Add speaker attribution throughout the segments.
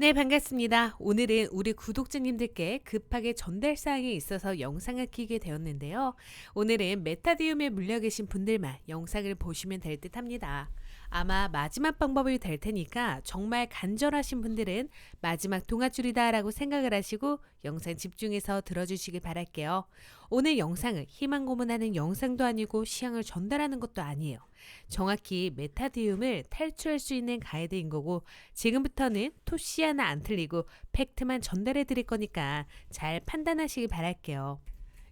Speaker 1: 네, 반갑습니다. 오늘은 우리 구독자님들께 급하게 전달 사항이 있어서 영상을 키게 되었는데요. 오늘은 메타디움에 물려 계신 분들만 영상을 보시면 될 듯 합니다. 아마 마지막 방법이 될 테니까 정말 간절하신 분들은 마지막 동아줄이다라고 생각을 하시고 영상 집중해서 들어주시길 바랄게요. 오늘 영상은 희망 고문하는 영상도 아니고 시향을 전달하는 것도 아니에요. 정확히 메타디움을 탈출할 수 있는 가이드인 거고 지금부터는 토시 하나 안 틀리고 팩트만 전달해 드릴 거니까 잘 판단하시길 바랄게요.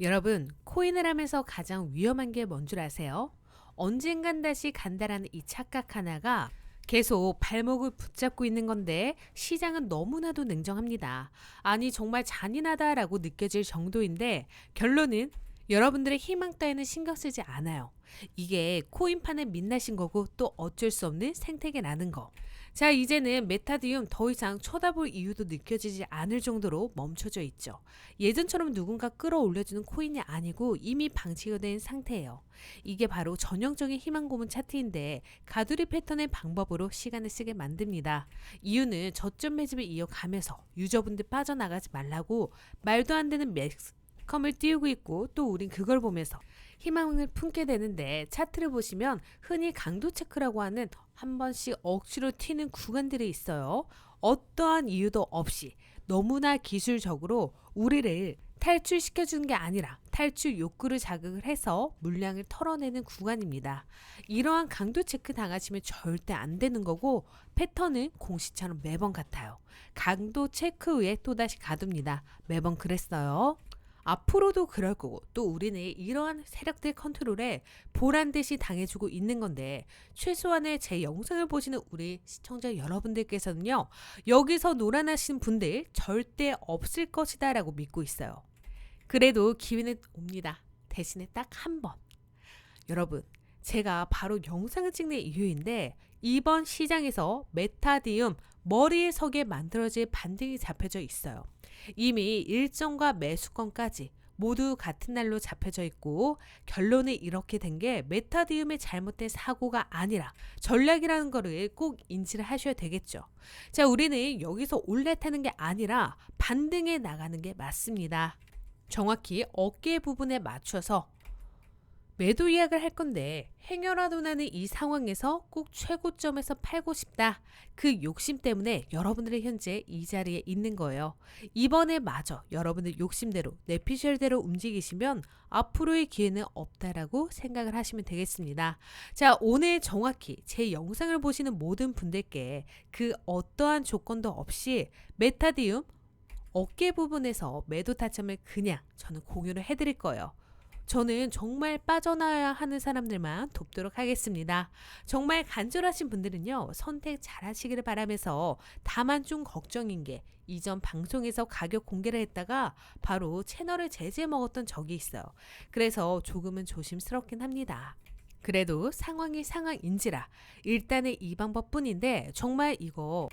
Speaker 1: 여러분, 코인을 하면서 가장 위험한 게 뭔 줄 아세요? 언젠간 다시 간다라는 이 착각 하나가 계속 발목을 붙잡고 있는 건데 시장은 너무나도 냉정합니다. 아니 정말 잔인하다라고 느껴질 정도인데 결론은 여러분들의 희망 따위는 신경 쓰지 않아요. 이게 코인판에 민낯인 거고 또 어쩔 수 없는 생태계라는 거. 자, 이제는 메타디움 더 이상 쳐다볼 이유도 느껴지지 않을 정도로 멈춰져 있죠. 예전처럼 누군가 끌어올려주는 코인이 아니고 이미 방치가 된 상태예요. 이게 바로 전형적인 희망 고문 차트인데 가두리 패턴의 방법으로 시간을 쓰게 만듭니다. 이유는 저점 매집을 이어가면서 유저분들 빠져나가지 말라고 말도 안 되는 매스 컴을 띄우고 있고 또 우린 그걸 보면서 희망을 품게 되는데 차트를 보시면 흔히 강도 체크라고 하는 한 번씩 억지로 튀는 구간들이 있어요. 어떠한 이유도 없이 너무나 기술적으로 우리를 탈출시켜 주는 게 아니라 탈출 욕구를 자극을 해서 물량을 털어내는 구간입니다. 이러한 강도 체크 당하시면 절대 안 되는 거고 패턴은 공시처럼 매번 같아요. 강도 체크 후에 또다시 가둡니다. 매번 그랬어요. 앞으로도 그럴 거고 또 우리는 이러한 세력들 컨트롤에 보란 듯이 당해주고 있는 건데 최소한의 제 영상을 보시는 우리 시청자 여러분들께서는요 여기서 놀아나신 분들 절대 없을 것이다 라고 믿고 있어요. 그래도 기회는 옵니다. 대신에 딱 한 번. 여러분 제가 바로 영상을 찍는 이유인데 이번 시장에서 메타디움 머리에 서게 만들어질 반등이 잡혀져 있어요. 이미 일정과 매수권까지 모두 같은 날로 잡혀져 있고 결론이 이렇게 된 게 메타디움의 잘못된 사고가 아니라 전략이라는 거를 꼭 인지를 하셔야 되겠죠. 자, 우리는 여기서 올라타는 게 아니라 반등해 나가는 게 맞습니다. 정확히 어깨 부분에 맞춰서 매도 이야기를 할 건데 행여라도 나는 이 상황에서 꼭 최고점에서 팔고 싶다. 그 욕심 때문에 여러분들이 현재 이 자리에 있는 거예요. 이번에 마저 여러분들 욕심대로 내피셜대로 움직이시면 앞으로의 기회는 없다라고 생각을 하시면 되겠습니다. 자, 오늘 정확히 제 영상을 보시는 모든 분들께 그 어떠한 조건도 없이 메타디움 어깨 부분에서 매도 타점을 그냥 저는 공유를 해드릴 거예요. 저는 정말 빠져나와야 하는 사람들만 돕도록 하겠습니다. 정말 간절하신 분들은요, 선택 잘 하시기를 바라면서 다만 좀 걱정인 게 이전 방송에서 가격 공개를 했다가 바로 채널을 제재 먹었던 적이 있어요. 그래서 조금은 조심스럽긴 합니다. 그래도 상황이 상황인지라 일단은 이 방법뿐인데 정말 이거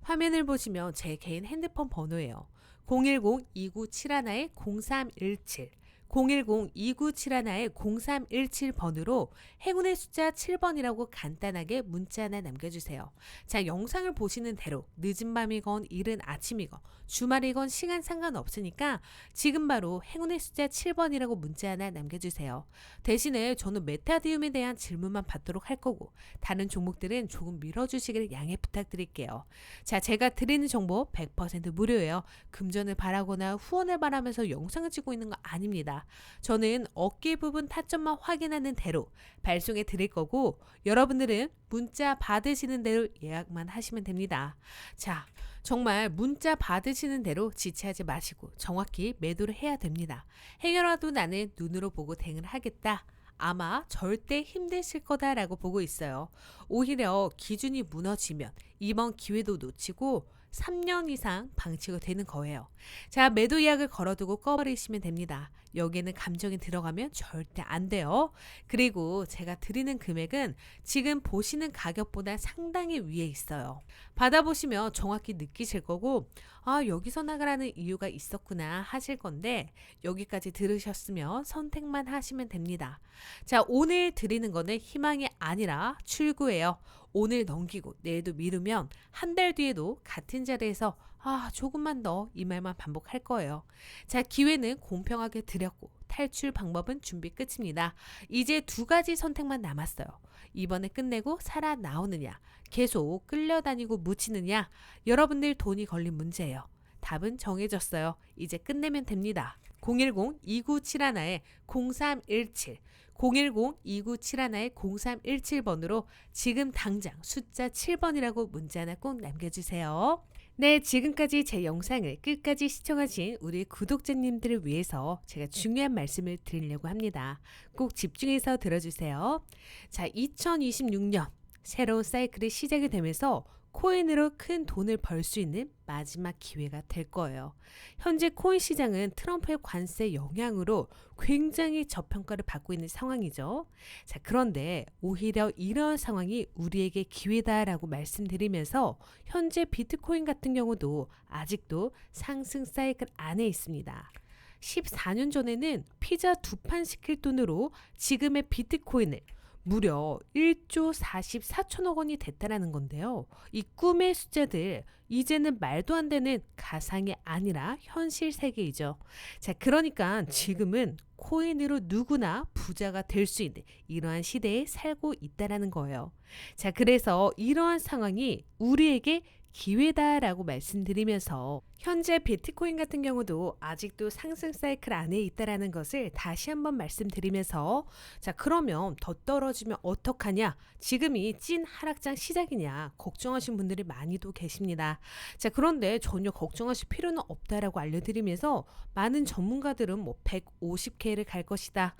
Speaker 1: 화면을 보시면 제 개인 핸드폰 번호예요. 010-2971-0317 010-2971-0317번으로 행운의 숫자 7번이라고 간단하게 문자 하나 남겨주세요. 자, 영상을 보시는 대로 늦은 밤이건 이른 아침이건 주말이건 시간 상관없으니까 지금 바로 행운의 숫자 7번이라고 문자 하나 남겨주세요. 대신에 저는 메타디움에 대한 질문만 받도록 할 거고 다른 종목들은 조금 밀어주시길 양해 부탁드릴게요. 자, 제가 드리는 정보 100% 무료예요. 금전을 바라거나 후원을 바라면서 영상을 찍고 있는 거 아닙니다. 저는 어깨 부분 타점만 확인하는 대로 발송해 드릴 거고 여러분들은 문자 받으시는 대로 예약만 하시면 됩니다. 자, 정말 문자 받으시는 대로 지체하지 마시고 정확히 매도를 해야 됩니다. 행여라도 나는 눈으로 보고 대응을 하겠다. 아마 절대 힘드실 거다라고 보고 있어요. 오히려 기준이 무너지면 이번 기회도 놓치고 3년 이상 방치가 되는 거예요. 자, 매도 예약을 걸어두고 꺼버리시면 됩니다. 여기에는 감정이 들어가면 절대 안 돼요. 그리고 제가 드리는 금액은 지금 보시는 가격보다 상당히 위에 있어요. 받아보시면 정확히 느끼실 거고, 아, 여기서 나가라는 이유가 있었구나 하실 건데, 여기까지 들으셨으면 선택만 하시면 됩니다. 자, 오늘 드리는 거는 희망이 아니라 출구예요. 오늘 넘기고 내일도 미루면 한 달 뒤에도 같은 자리에서 아, 조금만 더 이 말만 반복할 거예요. 자, 기회는 공평하게 드렸고 탈출 방법은 준비 끝입니다. 이제 두 가지 선택만 남았어요. 이번에 끝내고 살아 나오느냐, 계속 끌려다니고 묻히느냐, 여러분들 돈이 걸린 문제예요. 답은 정해졌어요. 이제 끝내면 됩니다. 010-2971-0317 010-2971-0317번으로 지금 당장 숫자 7번이라고 문자 하나 꼭 남겨주세요. 네, 지금까지 제 영상을 끝까지 시청하신 우리 구독자님들을 위해서 제가 중요한 말씀을 드리려고 합니다. 꼭 집중해서 들어주세요. 자, 2026년 새로운 사이클이 시작이 되면서 코인으로 큰 돈을 벌 수 있는 마지막 기회가 될 거예요. 현재 코인 시장은 트럼프의 관세 영향으로 굉장히 저평가를 받고 있는 상황이죠. 자, 그런데 오히려 이러한 상황이 우리에게 기회다라고 말씀드리면서 현재 비트코인 같은 경우도 아직도 상승 사이클 안에 있습니다. 14년 전에는 피자 두 판 시킬 돈으로 지금의 비트코인을 무려 1조 44천억 원이 됐다라는 건데요. 이 꿈의 숫자들 이제는 말도 안 되는 가상이 아니라 현실 세계이죠. 자, 그러니까 지금은 코인으로 누구나 부자가 될 수 있는 이러한 시대에 살고 있다라는 거예요. 자, 그래서 이러한 상황이 우리에게 기회다라고 말씀드리면서 현재 비트코인 같은 경우도 아직도 상승 사이클 안에 있다라는 것을 다시 한번 말씀드리면서 자 그러면 더 떨어지면 어떡하냐? 지금이 찐 하락장 시작이냐? 걱정하신 분들이 많이도 계십니다. 자 그런데 전혀 걱정하실 필요는 없다라고 알려드리면서 많은 전문가들은 뭐 150K를 갈 것이다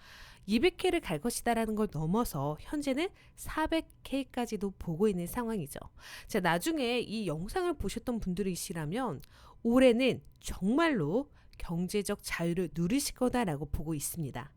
Speaker 1: 200K를 갈 것이다라는 걸 넘어서 현재는 400K까지도 보고 있는 상황이죠. 자, 나중에 이 영상을 보셨던 분들이시라면 올해는 정말로 경제적 자유를 누리실 거다라고 보고 있습니다.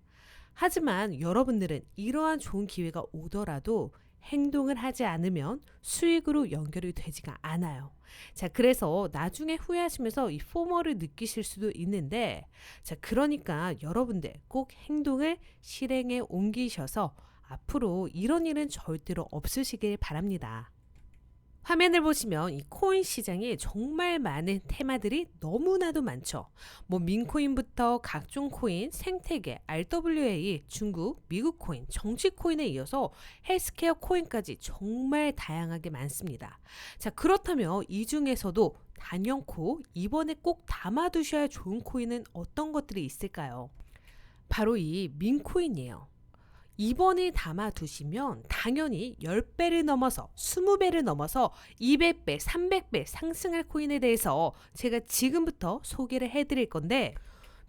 Speaker 1: 하지만 여러분들은 이러한 좋은 기회가 오더라도 행동을 하지 않으면 수익으로 연결이 되지가 않아요. 자, 그래서 나중에 후회하시면서 이 포머를 느끼실 수도 있는데, 자, 그러니까 여러분들 꼭 행동을 실행에 옮기셔서 앞으로 이런 일은 절대로 없으시길 바랍니다. 화면을 보시면 이 코인 시장에 정말 많은 테마들이 너무나도 많죠. 뭐 민코인부터 각종 코인, 생태계, RWA, 중국, 미국 코인, 정치 코인에 이어서 헬스케어 코인까지 정말 다양하게 많습니다. 자, 그렇다면 이 중에서도 단연코 이번에 꼭 담아두셔야 좋은 코인은 어떤 것들이 있을까요? 바로 이 민코인이에요. 이번에 담아두시면 당연히 10배를 넘어서 20배를 넘어서 200배, 300배 상승할 코인에 대해서 제가 지금부터 소개를 해드릴 건데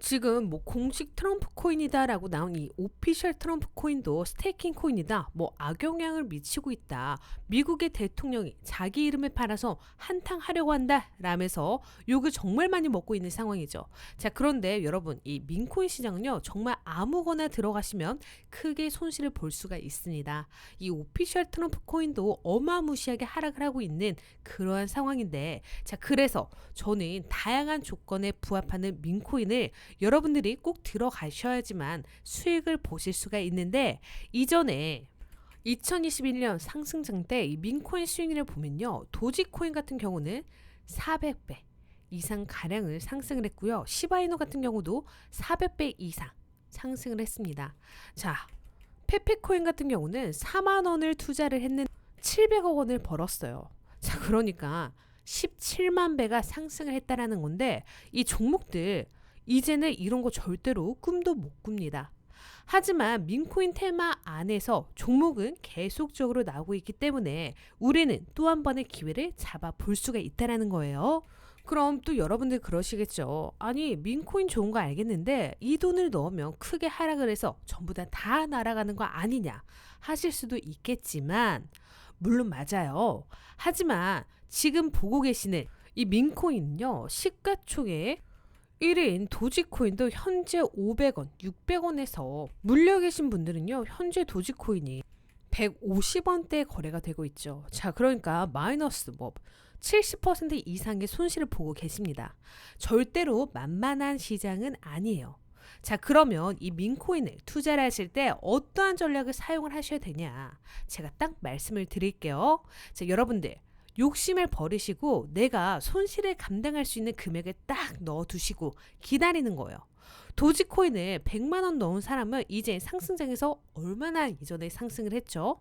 Speaker 1: 지금 뭐 공식 트럼프 코인이다라고 나온 이 오피셜 트럼프 코인도 스테이킹 코인이다. 뭐 악영향을 미치고 있다. 미국의 대통령이 자기 이름을 팔아서 한탕 하려고 한다. 라면서 욕을 정말 많이 먹고 있는 상황이죠. 자, 그런데 여러분, 이 민코인 시장은요, 정말 아무거나 들어가시면 크게 손실을 볼 수가 있습니다. 이 오피셜 트럼프 코인도 어마무시하게 하락을 하고 있는 그러한 상황인데, 자, 그래서 저는 다양한 조건에 부합하는 민코인을 여러분들이 꼭 들어가셔야지만 수익을 보실 수가 있는데 이전에 2021년 상승장 때 이 민코인 수익률을 보면요. 도지코인 같은 경우는 400배 이상 가량을 상승을 했고요. 시바이노 같은 경우도 400배 이상 상승을 했습니다. 자, 페페코인 같은 경우는 4만 원을 투자를 했는 700억 원을 벌었어요. 자, 그러니까 17만 배가 상승을 했다라는 건데 이 종목들 이제는 이런 거 절대로 꿈도 못 꿉니다. 하지만 민코인 테마 안에서 종목은 계속적으로 나오고 있기 때문에 우리는 또 한 번의 기회를 잡아 볼 수가 있다라는 거예요. 그럼 또 여러분들 그러시겠죠. 아니, 민코인 좋은 거 알겠는데 이 돈을 넣으면 크게 하락을 해서 전부 다 다 날아가는 거 아니냐 하실 수도 있겠지만 물론 맞아요. 하지만 지금 보고 계시는 이 민코인은요. 시가총액 1인 도지코인도 현재 500원, 600원에서 물려 계신 분들은요. 현재 도지코인이 150원대 거래가 되고 있죠. 자, 그러니까 마이너스 뭐 70% 이상의 손실을 보고 계십니다. 절대로 만만한 시장은 아니에요. 자, 그러면 이 민코인을 투자를 하실 때 어떠한 전략을 사용을 하셔야 되냐? 제가 딱 말씀을 드릴게요. 자, 여러분들. 욕심을 버리시고 내가 손실을 감당할 수 있는 금액을 딱 넣어 두시고 기다리는 거예요. 도지코인을 100만 원 넣은 사람은 이제 상승장에서 얼마나 이전에 상승을 했죠?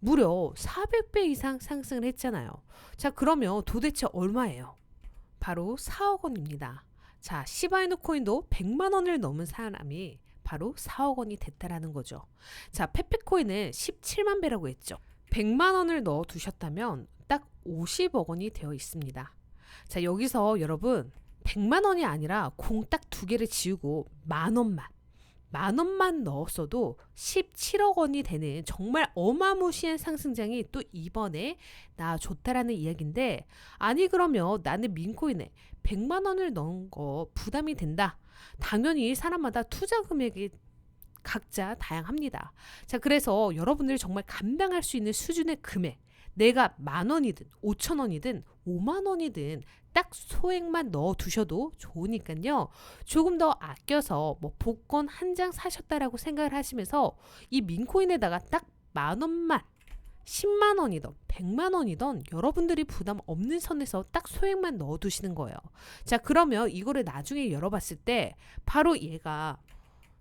Speaker 1: 무려 400배 이상 상승을 했잖아요. 자, 그러면 도대체 얼마예요? 바로 4억 원입니다. 자, 시바이누 코인도 100만 원을 넘은 사람이 바로 4억 원이 됐다라는 거죠. 자, 페페코인은 17만 배라고 했죠. 100만 원을 넣어 두셨다면 딱 50억 원이 되어 있습니다. 자, 여기서 여러분 100만 원이 아니라 공딱 두 개를 지우고 만 원만 만 원만 넣었어도 17억 원이 되는 정말 어마무시한 상승장이 또 이번에 나 좋다라는 이야기인데 아니 그러면 나는 민코인에 100만 원을 넣은 거 부담이 된다. 당연히 사람마다 투자 금액이 각자 다양합니다. 자, 그래서 여러분들이 정말 감당할 수 있는 수준의 금액 내가 만 원이든 오천 원이든 오만 원이든 딱 소액만 넣어 두셔도 좋으니까요. 조금 더 아껴서 뭐 복권 한 장 사셨다라고 생각을 하시면서 이 민코인에다가 딱 만 원만 10만 원이든 100만 원이든 여러분들이 부담 없는 선에서 딱 소액만 넣어 두시는 거예요. 자, 그러면 이거를 나중에 열어봤을 때 바로 얘가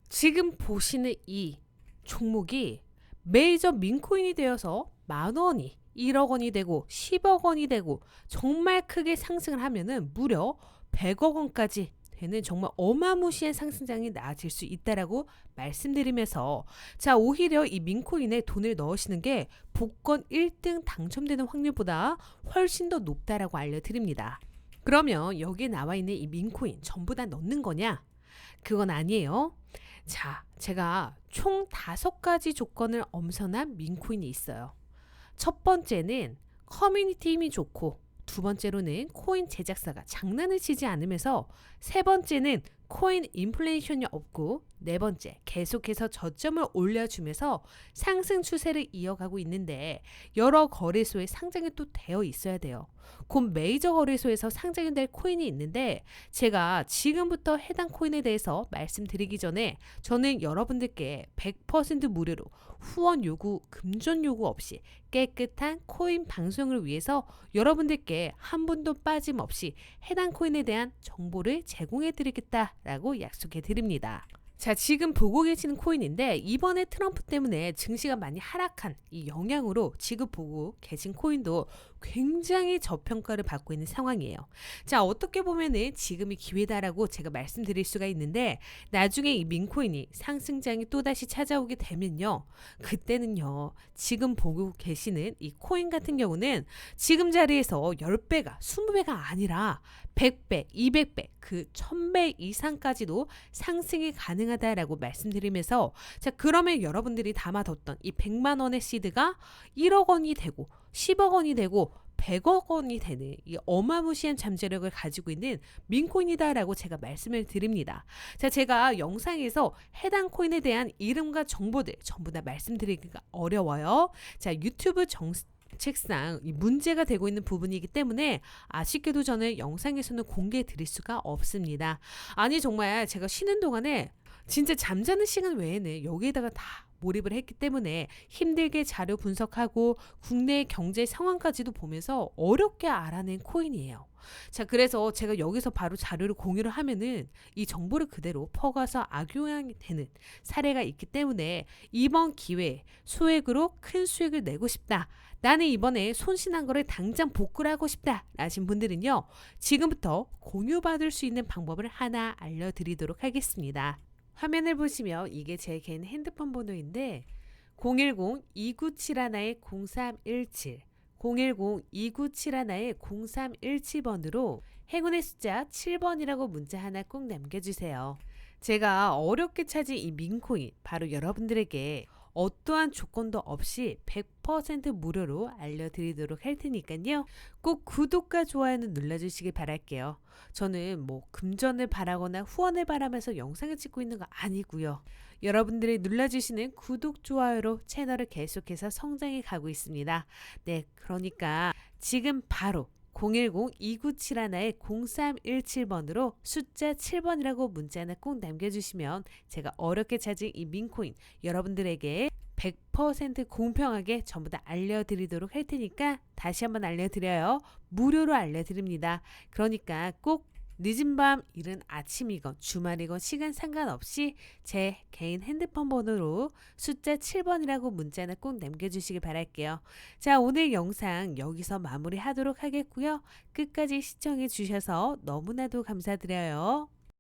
Speaker 1: 지금 보시는 이 종목이 메이저 민코인이 되어서 만 원이 1억 원이 되고 10억 원이 되고 정말 크게 상승을 하면은 무려 100억 원까지 되는 정말 어마무시한 상승장이 나아질 수 있다라고 말씀드리면서 자 오히려 이 민코인에 돈을 넣으시는 게 복권 1등 당첨되는 확률보다 훨씬 더 높다라고 알려드립니다. 그러면 여기에 나와 있는 이 민코인 전부 다 넣는 거냐? 그건 아니에요. 자, 제가 총 다섯 가지 조건을 엄선한 민코인이 있어요. 첫 번째는 커뮤니티 힘이 좋고 두 번째로는 코인 제작사가 장난을 치지 않으면서 세 번째는 코인 인플레이션이 없고 네 번째 계속해서 저점을 올려주면서 상승 추세를 이어가고 있는데 여러 거래소에 상장이 또 되어 있어야 돼요. 곧 메이저 거래소에서 상장이 될 코인이 있는데 제가 지금부터 해당 코인에 대해서 말씀드리기 전에 저는 여러분들께 100% 무료로 후원 요구, 금전 요구 없이 깨끗한 코인 방송을 위해서 여러분들께 한 분도 빠짐없이 해당 코인에 대한 정보를 제공해 드리겠다라고 약속해 드립니다. 자, 지금 보고 계시는 코인인데 이번에 트럼프 때문에 증시가 많이 하락한 이 영향으로 지금 보고 계신 코인도 굉장히 저평가를 받고 있는 상황이에요. 자, 어떻게 보면은 지금이 기회다라고 제가 말씀드릴 수가 있는데 나중에 이 민코인이 상승장이 또다시 찾아오게 되면요. 그때는요. 지금 보고 계시는 이 코인 같은 경우는 지금 자리에서 10배가 20배가 아니라 100배, 200배, 그 1000배 이상까지도 상승이 가능하다라고 말씀드리면서 자, 그러면 여러분들이 담아뒀던 이 100만 원의 시드가 1억 원이 되고 10억 원이 되고 100억 원이 되는 이 어마무시한 잠재력을 가지고 있는 민코인이다라고 제가 말씀을 드립니다. 자, 제가 영상에서 해당 코인에 대한 이름과 정보들 전부 다 말씀드리기가 어려워요. 자, 유튜브 정 책상 문제가 되고 있는 부분이기 때문에 아쉽게도 저는 영상에서는 공개해 드릴 수가 없습니다. 아니 정말 제가 쉬는 동안에 진짜 잠자는 시간 외에는 여기에다가 다 몰입을 했기 때문에 힘들게 자료 분석하고 국내 경제 상황까지도 보면서 어렵게 알아낸 코인이에요. 자, 그래서 제가 여기서 바로 자료를 공유를 하면은 이 정보를 그대로 퍼가서 악용이 되는 사례가 있기 때문에 이번 기회에 소액으로 큰 수익을 내고 싶다. 나는 이번에 손실한 거를 당장 복구를 하고 싶다. 라신 분들은요, 지금부터 공유받을 수 있는 방법을 하나 알려드리도록 하겠습니다. 화면을 보시면 이게 제 개인 핸드폰 번호인데 010-2971-0317 010-2971-0317번으로 행운의 숫자 7번이라고 문자 하나 꼭 남겨주세요. 제가 어렵게 찾은 이 민코인 바로 여러분들에게 어떠한 조건도 없이 100% 무료로 알려드리도록 할 테니까요. 꼭 구독과 좋아요는 눌러주시길 바랄게요. 저는 뭐 금전을 바라거나 후원을 바라면서 영상을 찍고 있는 거 아니고요. 여러분들이 눌러주시는 구독, 좋아요로 채널을 계속해서 성장해 가고 있습니다. 네, 그러니까 지금 바로 010-2971-0317번으로 숫자 7번이라고 문자 하나 꼭 남겨주시면 제가 어렵게 찾은 이 민코인 여러분들에게 100% 공평하게 전부 다 알려드리도록 할 테니까 다시 한번 알려드려요. 무료로 알려드립니다. 그러니까 꼭 늦은 밤, 이른 아침이건 주말이건 시간 상관없이 제 개인 핸드폰 번호로 숫자 7번이라고 문자나 꼭 남겨주시길 바랄게요. 자, 오늘 영상 여기서 마무리하도록 하겠고요. 끝까지 시청해 주셔서 너무나도 감사드려요.